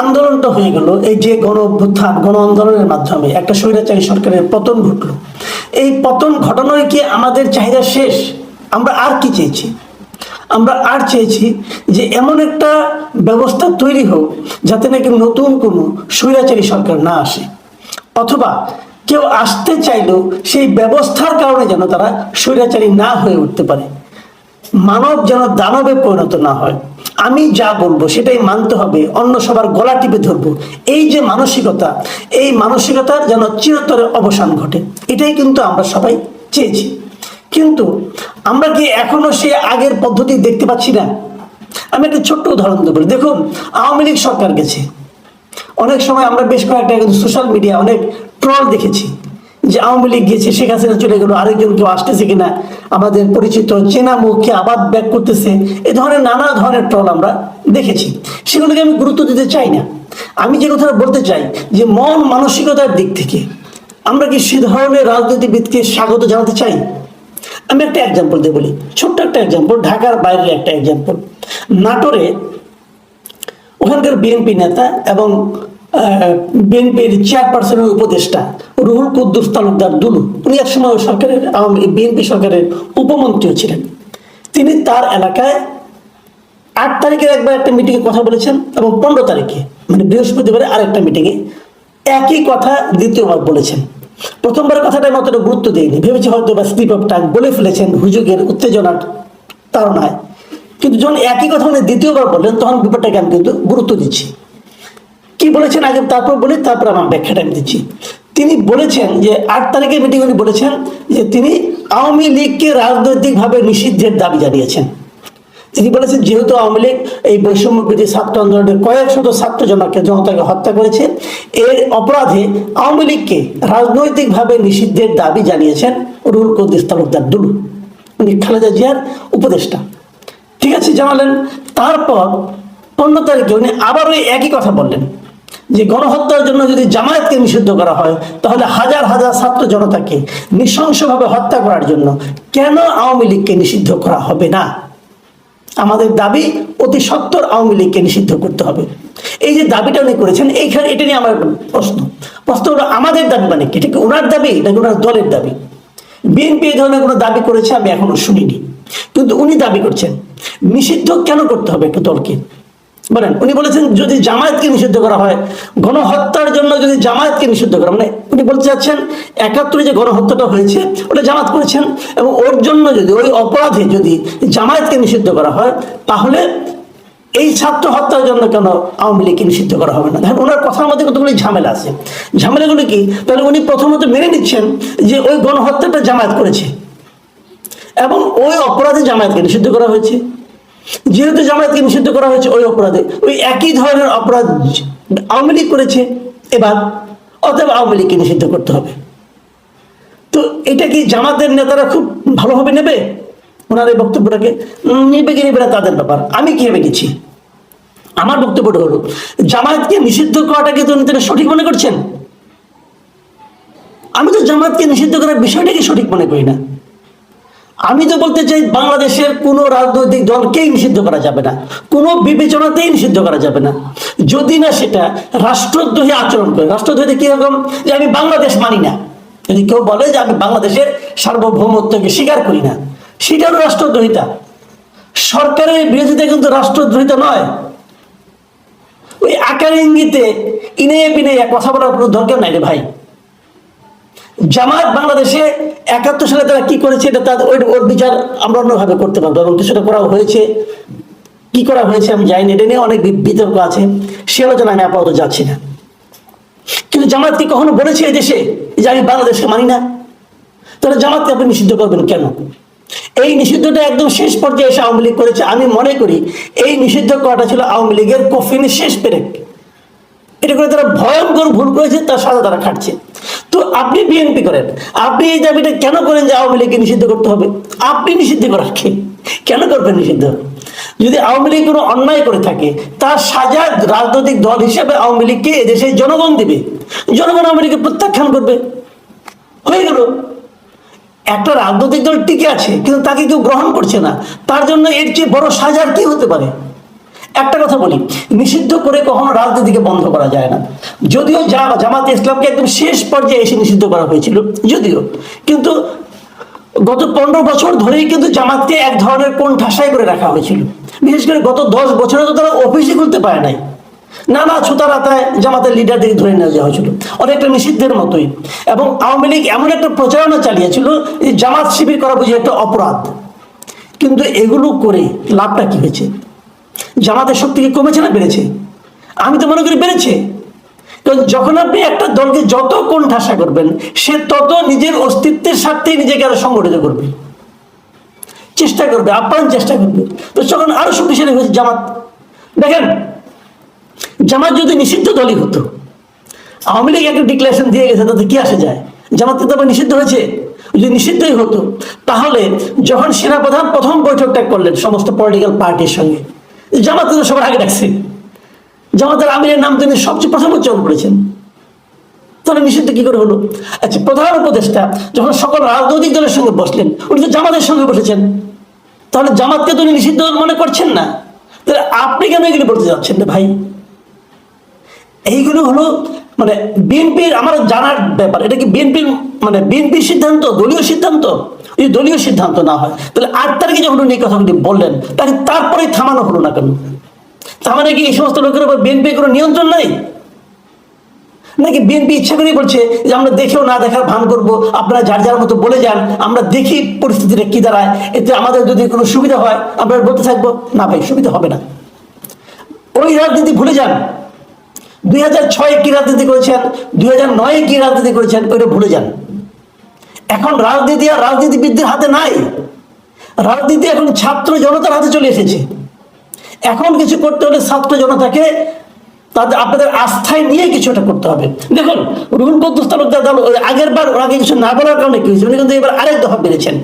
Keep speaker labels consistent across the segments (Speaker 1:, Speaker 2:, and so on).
Speaker 1: আন্দোলনটা হয়ে গেল, এই যে গণ অভ্যুত্থান, গণ আন্দোলনের মাধ্যমে একটা স্বৈরাচারী সরকারের পতন ঘটলো। এই পতন ঘটনায় কি আমাদের চাহিদা শেষ? আমরা আর কি চেয়েছি? আমরা আর চেয়েছি যে এমন একটা ব্যবস্থা তৈরি হোক যাতে নাকি নতুন কোনো স্বৈরাচারী সরকার না আসে। অথবা কেউ আসতে চাইলেও সেই ব্যবস্থার কারণে যেন তারা স্বৈরাচারী না হয়ে উঠতে পারে। মানব যেন দানবে পরিণত না হয়। আমি যা বলব সেটাই মানতে হবে, অন্য সবার গলা টিপে ধরবো। এই যে মানসিকতা, এই মানসিকতার যেন চিরতরে অবসান ঘটে, এটাই কিন্তু আমরা সবাই চেয়েছি। কিন্তু আমরা কি এখনও সে আগের পদ্ধতি দেখতে পাচ্ছি না? আমি একটা ছোট্ট উদাহরণ দেবো। দেখুন, আওয়ামী লীগ সরকার গেছে। অনেক সময় আমরা বেশ কয়েকটা সোশ্যাল মিডিয়া অনেক ট্রল দেখেছি। যে আওয়ামী লীগ গিয়েছে, শেখ হাসিনা চলে গেল, আরেকজন কেউ আসতেছে কিনা, আমাদের পরিচিত চেনা মুখকে আবার ব্যাক করতেছে, এ ধরনের নানা ধরনের ট্রল আমরা দেখেছি। সেগুলোকে আমি গুরুত্ব দিতে চাই না। আমি যে কথাটা বলতে চাই, যে মন মানসিকতার দিক থেকে, আমরা কি সে ধরনের রাজনীতিবিদকে স্বাগত জানাতে চাই? আমি একটা এক্সাম্পল দিয়ে বলি, ছোট্ট একটা এক্সাম্পল ঢাকার বাইরের একটা এক্সাম্পল নাটোরে ওখানকার বিএনপি নেতা এবং বিএনপির চেয়ারপারসনের উপদেষ্টা রুহুল কুদ্দুস তালুকদার দুলু। উনি একসময় সরকারের বিএনপি সরকারের উপমন্ত্রীও ছিলেন। তিনি তার এলাকায় আট তারিখের একবার একটা মিটিংয়ে কথা বলেছেন এবং পনেরো তারিখে মানে বৃহস্পতিবারে আরেকটা মিটিংয়ে একই কথা দ্বিতীয়বার বলেছেন। প্রথমবার কথাটা আমি অতটা গুরুত্ব দিইনি। ভেবেছি হয়তো বা স্লিপ অফ টাং বলে ফেলেছেন হুজুগের উত্তেজনার তাড়নায়। কিন্তু যখন একই কথা উনি দ্বিতীয়বার বললেন, তখন ব্যাপারটাকে আমি কিন্তু গুরুত্ব দিচ্ছি। কি বলেছেন? আগে তারপর বলি, তারপর আমার ব্যাখ্যাটা আমি দিচ্ছি। তিনি বলেছেন যে, আট তারিখে মিটিং উনি বলেছেন যে, তিনি আওয়ামী লীগকে রাজনৈতিকভাবে নিষিদ্ধের দাবি জানিয়েছেন। তিনি বলেছেন, যেহেতু আওয়ামী লীগ এই বৈষম্যবিধি ছাত্র আন্দোলনের কয়েক শত ছাত্র জনকে, জনতাকে হত্যা করেছে, এর অপরাধে আওয়ামী লীগকে রাজনৈতিকভাবে নিষিদ্ধের দাবি জানিয়েছেন রুল কদ্দিস তালুকদার দুলু, উনি খালেদা জিয়ার উপদেষ্টা। ঠিক আছে, জানালেন। তারপর পনেরো তারিখে উনি আবার ওই একই কথা বললেন। যে গণহত্যার জন্য যদি জামায়াতকে নিষিদ্ধ করা হয়, তাহলে হাজার হাজার ছাত্র জনতাকে নৃশংসভাবে হত্যা করার জন্য কেন আওয়ামী লীগকে নিষিদ্ধ করা হবে না? আমাদের দাবি অতি সত্তর আওয়ামী লীগকে নিষিদ্ধ করতে হবে। এই যে দাবিটা উনি করেছেন, এইখানে এটা নিয়ে আমার প্রশ্ন। প্রশ্ন হলো, আমাদের দাবি মানে কি? এটা কি ওনার দাবি নাকি ওনার দলের দাবি? বিএনপি এই ধরনের কোনো দাবি করেছে আমি এখনও শুনিনি। কিন্তু উনি দাবি করছেন, নিষিদ্ধ কেন করতে হবে একটা দলকে? বলেন, উনি বলেছেন যদি জামায়াতকে নিষিদ্ধ করা হয়, গণহত্যার জন্য যদি জামায়াতকে নিষিদ্ধ করা মানে উনি বলতে চাচ্ছেন, একাত্তরে যে গণহত্যাটা হয়েছে, ওটা জামাত করেছেন, এবং ওর জন্য যদি, ওই অপরাধে যদি জামায়াতকে নিষিদ্ধ করা হয়, তাহলে এই ছাত্র হত্যার জন্য কেন আওয়ামী লীগকে নিষিদ্ধ করা হবে না? দেখেন, ওনার কথার মধ্যে কতগুলি ঝামেলা আছে। ঝামেলাগুলো কি? তাহলে উনি প্রথমত মেনে নিচ্ছেন যে ওই গণহত্যাটা জামায়াত করেছে, এবং ওই অপরাধে জামায়াতকে নিষিদ্ধ করা হয়েছে। যেহেতু জামায়াতকে নিষিদ্ধ করা হয়েছে ওই অপরাধে, ওই একই ধরনের অপরাধ আওয়ামী লীগ করেছে, এবার অতএব আওয়ামী লীগকে নিষিদ্ধ করতে হবে। তো এটা কি জামাতের নেতারা খুব ভালোভাবে নেবে? ওনার এই বক্তব্যটাকে? নেবে কি নেবে তাদের ব্যাপার। আমি কীভাবে গেছি আমার বক্তব্যটা হলো, জামায়াতকে নিষিদ্ধ করাটাকে তো উনি তারা সঠিক মনে করছেন? আমি তো জামায়াতকে নিষিদ্ধ করার বিষয়টাকে সঠিক মনে করি না। আমি তো বলতে চাই বাংলাদেশের কোনো রাজনৈতিক দলকেই নিষিদ্ধ করা যাবে না, কোনো বিবেচনাতেই নিষিদ্ধ করা যাবে না। যদি না সেটা রাষ্ট্রদ্রোহী আচরণ করে। রাষ্ট্রদ্রোহী কীরকম যে আমি বাংলাদেশ মানি না। যদি কেউ বলে যে আমি বাংলাদেশের সার্বভৌমত্বকে স্বীকার করি না, সেটারও রাষ্ট্রদ্রোহিতা। সরকারের বিরোধিতা কিন্তু রাষ্ট্রদ্রোহিতা নয়। ওই আকার ইঙ্গিতে ইনে বিনে কথা বলার কোনো দরকার নাই রে ভাই। জামাত বাংলাদেশে একাত্তর সালে তারা কি করেছে, এটা তার ওই ওর বিচার আমরা অন্যভাবে করতে পারব এবং কিছুটা করা হয়েছে। কি করা হয়েছে আমি জানি এটা নিয়ে অনেক বিতর্ক আছে, সে আলোচনা আমি আপাতত যাচ্ছি না। কিন্তু জামাত কি কখনো বলেছে এই দেশে যে আমি বাংলাদেশকে মানি না? তাহলে জামাতকে আপনি নিষিদ্ধ করবেন কেন? এই নিষিদ্ধটা একদম শেষ পর্যায়ে এসে আওয়ামী লীগ করেছে। আমি মনে করি এই নিষিদ্ধ করাটা ছিল আওয়ামী লীগের কফিনের শেষ পেরেক। এটা করে তারা ভয়ঙ্কর ভুল করেছে, তার সাথে তারা খাটছে। তো আপনি বিএনপি করেন। আপনি এই দাবিটা কেন করেন যে আওয়ামী লীগকে নিষিদ্ধ করতে হবে? আপনি নিষিদ্ধ করার কে? কেন করবেন নিষিদ্ধ? যদি আওয়ামী লীগ কোনো অন্যায় করে থাকে, তার সাজা রাজনৈতিক দল হিসেবে আওয়ামী লীগকে এদেশে জনগণ দিবে। জনগণ আওয়ামী লীগকে প্রত্যাখ্যান করবে। হয়ে গেল। একটা রাজনৈতিক দল টিকে আছে, কিন্তু তাকে কেউ গ্রহণ করছে না। তার জন্য এর চেয়ে বড় সাজার কি হতে পারে? একটা কথা বলি, নিষিদ্ধ করে কখনো রাজনীতিকে বন্ধ করা যায় না। যদিও জামাত ইসলামকে একদম শেষ পর্যায়ে এসে নিষিদ্ধ করা হয়েছিল, যদিও। কিন্তু গত পনেরো বছর ধরেই কিন্তু জামাতকে এক ধরনের কোন ঠাসাই করে রাখা হয়েছিল। বিশেষ করে গত দশ বছরে তো তারা অফিসই খুলতে পারে নাই। নানা ছুতারাতায় জামাতের লিডারদের ধরে নিয়ে যাওয়া হয়েছিল। অনেকটা নিষিদ্ধের মতোই। এবং আওয়ামী লীগ এমন একটা প্রচারণা চালিয়েছিল যে জামাত শিবির করা বুঝি একটা অপরাধ। কিন্তু এগুলো করে লাভটা কি হয়েছে? জামাতের শক্তি কি কমেছে না বেড়েছে? আমি তো মনে করি বেড়েছে। কারণ যখন আপনি একটা দলকে যত কোন ঠাসা করবেন, সে তত নিজের অস্তিত্বের স্বার্থেই নিজেকে আরও সংগঠিত করবে। চেষ্টা করবে আপ্রাণ চেষ্টা করবে। তো যখন আরও শক্তিশালী হয়েছে জামাত, দেখেন, জামাত যদি নিষিদ্ধ দলই হতো, আওয়ামী লীগ একটা ডিক্লারেশন দিয়ে গেছে, তাতে কি আসে যায়? জামাত আবার নিষিদ্ধ হয়েছে। যদি নিষিদ্ধই হতো, তাহলে যখন সেনাপ্রধান প্রথম বৈঠকটা করলেন, সমস্ত পলিটিক্যাল পার্টির সঙ্গে জামাত সবার আগে ডাকছে। জামাতের আমিরের নাম তিনি সবচেয়ে প্রথম উচ্চারণ করেছেন। তাহলে নিষিদ্ধ কি করে হলো? আচ্ছা প্রধান উপদেষ্টা যখন সকল রাজনৈতিক দলের সঙ্গে বসলেন, উনি তো জামাতের সঙ্গে বসেছেন। তাহলে জামাতকে তো উনি নিষিদ্ধ মনে করছেন না। তাহলে আপনি কেন এগুলি বলতে যাচ্ছেন না ভাই? এইগুলো হলো মানে বিএনপির, আমার জানার ব্যাপার, এটা কি বিএনপির মানে বিএনপির সিদ্ধান্ত, দলীয় সিদ্ধান্ত? যদি দলীয় সিদ্ধান্ত না হয়, তাহলে আট তারিখে যখন উনি এই কথাগুলি বললেন তাকে তারপরেই থামানো হলো না কেন? তার মানে কি এই সমস্ত লোকের উপর বিএনপির কোনো নিয়ন্ত্রণ নাই? নাকি বিএনপি ইচ্ছা করেই বলছে যে আমরা দেখেও না দেখার ভান করব, আপনারা যার যার মতো বলে যান, আমরা দেখি পরিস্থিতিটা কি দাঁড়ায়, এতে আমাদের যদি কোনো সুবিধা হয়, আমরা বলতে থাকব, না ভাই, সুবিধা হবে না। ওই রাজনীতি ভুলে যান। দুই হাজার ছয়ে কি রাজনীতি করেছেন? দুই হাজার নয়ে কি রাজনীতি করেছেন? ওইটা ভুলে যান। এখন রাজনীতি আর রাজনীতিবিদদের হাতে নাই। রাজনীতি এখন ছাত্র জনতার হাতে চলে এসেছে। এখন কিছু করতে হলে ছাত্র জনতাকে তাদের আপনাদের আস্থায় নিয়ে কিছু একটা করতে হবে। দেখুন, রুহুল কদ্দুস তালুকদার আগের বার আগে কিছু না বলার কারণে কি হয়েছে? উনি কিন্তু এবার আরেক দফা বেড়েছেন।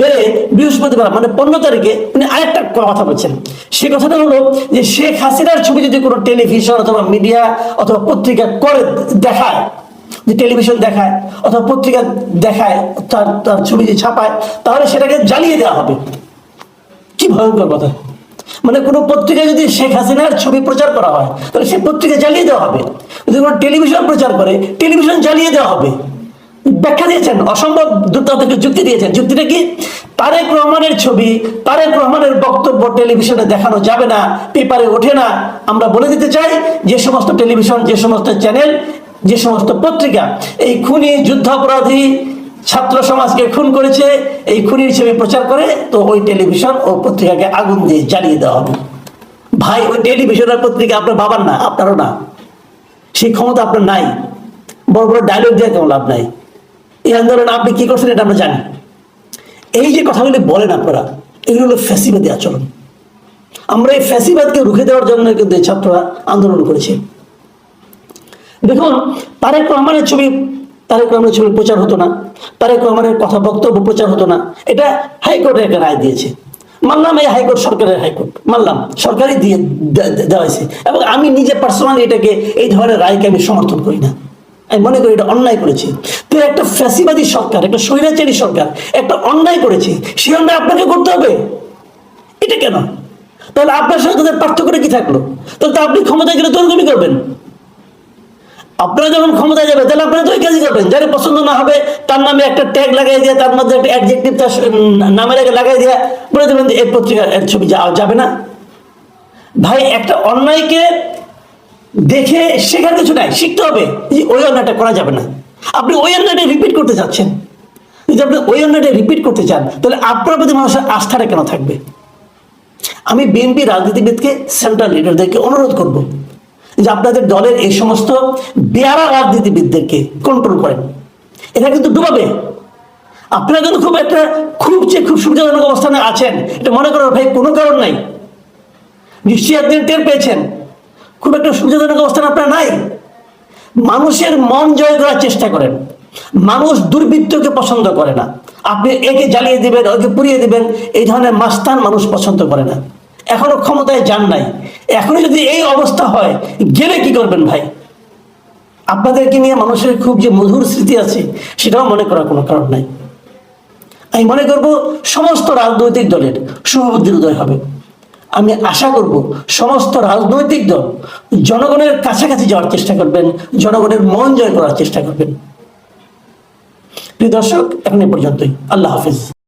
Speaker 1: বেড়ে বৃহস্পতিবার মানে পনেরো তারিখে উনি আরেকটা কথা বলছেন। সে কথাটা হলো যে শেখ হাসিনার ছবি যদি কোনো টেলিভিশন অথবা মিডিয়া অথবা পত্রিকা করে দেখায় যে টেলিভিশন দেখায় অথবা পত্রিকা দেখায়, তার তার ছবি যে ছাপায়, তাহলে সেটাকে জ্বালিয়ে দেওয়া হবে। কি ভয়ঙ্কর কথা। মানে কোনো পত্রিকায় যদি শেখ হাসিনার ছবি প্রচার করা হয়, তাহলে সেই পত্রিকা জ্বালিয়ে দেওয়া হবে। যদি কোনো টেলিভিশন প্রচার করে টেলিভিশন জ্বালিয়ে দেওয়া হবে। ব্যাখ্যা দিয়েছেন, অসম্ভব থেকে যুক্তি দিয়েছেন। যুক্তিটা কি? তারেক রহমানের ছবি, তারেক রহমানের বক্তব্য টেলিভিশনে দেখানো যাবে না পেপারে ওঠে না। আমরা বলে দিতে চাই, যে সমস্ত টেলিভিশন যে সমস্ত চ্যানেল যে সমস্ত পত্রিকা এই খুনি যুদ্ধাপরাধী ছাত্র সমাজকে খুন করেছে, এই খুনির ছবি প্রচার করে, তো ওই টেলিভিশন ও পত্রিকাকে আগুন দিয়ে জ্বালিয়ে দেওয়া হবে। ভাই, ওই টেলিভিশন আর পত্রিকা আপনার বাবার না, আপনারও না। সেই ক্ষমতা আপনার নাই। বড় বড় ডায়লগ দিয়ে কেমন লাভ নাই। এই আন্দোলন আপনি কি করছেন এটা আমরা জানি। এই যে কথাগুলি বলেন আপনারা, এগুলো হলো ফ্যাসিবাদী আচরণ। আমরা এই ফ্যাসিবাদকে রুখে দেওয়ার জন্য কিন্তু ছাত্ররা আন্দোলন করেছে। দেখুন, তারেক রহমানের ছবি, তারেক রহমানের ছবি প্রচার হতো না। তারেক রহমানের কথা বক্তব্য প্রচার হতো না। এটা হাইকোর্টে একটা রায় দিয়েছে। মানলাম এই হাইকোর্ট সরকারের হাইকোর্ট। মানলাম, সরকারই দিয়ে দে- দে- দেওয়া হয়েছে। এবং আমি নিজে পার্সোনালি এটাকে, এই ধরনের রায়কে আমি সমর্থন করি না। আমি মনে করি এটা অন্যায় করেছি। তো একটা ফ্যাসিবাদী সরকার, একটা স্বৈরাচারী সরকার, একটা অন্যায় করেছে, সেই অন্যায় আপনাকে করতে হবে। এটা কেন? তাহলে আপনার সাথে তাদের পার্থক্যটা কি থাকল? তাহলে তো আপনি ক্ষমতায় গেলে তৈরি করবেন। আপনারা যখন ক্ষমতায় যাবে তাহলে আপনারা তো ওই কাজই করবেন। যারা পছন্দ না হবে, তার নামে একটা ট্যাগ লাগাই দিয়ে, তার মধ্যে একটা অ্যাডজেক্টিভ তার নামের লাগাই দিয়ে বলে দেবেন যে এই পত্রিকা, এর ছবি যাওয়া যাবে না। ভাই, একটা অন্যায়কে দেখে শেখার কিছু নাই, শিখতে হবে। যে ওই অন্যায়টা করা যাবে না। আপনি ওই অন্যায়টা রিপিট করতে চাচ্ছেন। যদি আপনি ওই অন্যায়টা রিপিট করতে চান, তাহলে আপনার প্রতি মানুষের আস্থাটা কেন থাকবে? আমি বিএনপি রাজনীতিবিদকে সেন্ট্রাল লিডারদেরকে অনুরোধ করব। যে আপনাদের দলের এই সমস্ত বেয়ারা রাজনীতিবিদদেরকে কন্ট্রোল করেন। এটা কিন্তু ডুবাবে। আপনারা কিন্তু খুব একটা খুব যে খুব সুবিধাজনক অবস্থানে আছেন, এটা মনে করার ভাই কোনো কারণ নাই। নিশ্চয়ই একদিন টের পেয়েছেন। খুব একটা সুবিধাজনক অবস্থানে আপনার নাই। মানুষের মন জয় করার চেষ্টা করেন। মানুষ দুর্বৃত্তকে পছন্দ করে না। আপনি একে জ্বালিয়ে দিবেন, ওকে পুড়িয়ে দিবেন, এই ধরনের মাস্তান মানুষ পছন্দ করে না। এখনও ক্ষমতায় যান নাই। এখনও যদি এই অবস্থা হয়, গেলে কি করবেন ভাই? আপনাদেরকে নিয়ে মানুষের খুব যে মধুর স্মৃতি আছে, সেটাও মনে করার কোনো কারণ নাই। আমি মনে করব সমস্ত রাজনৈতিক দলের শুভবুদ্ধির উদয় হবে। আমি আশা করব সমস্ত রাজনৈতিক দল জনগণের কাছাকাছি যাওয়ার চেষ্টা করবেন, জনগণের মন জয় করার চেষ্টা করবেন। প্রিয় দর্শক, এখন এ পর্যন্তই। আল্লাহ হাফিজ।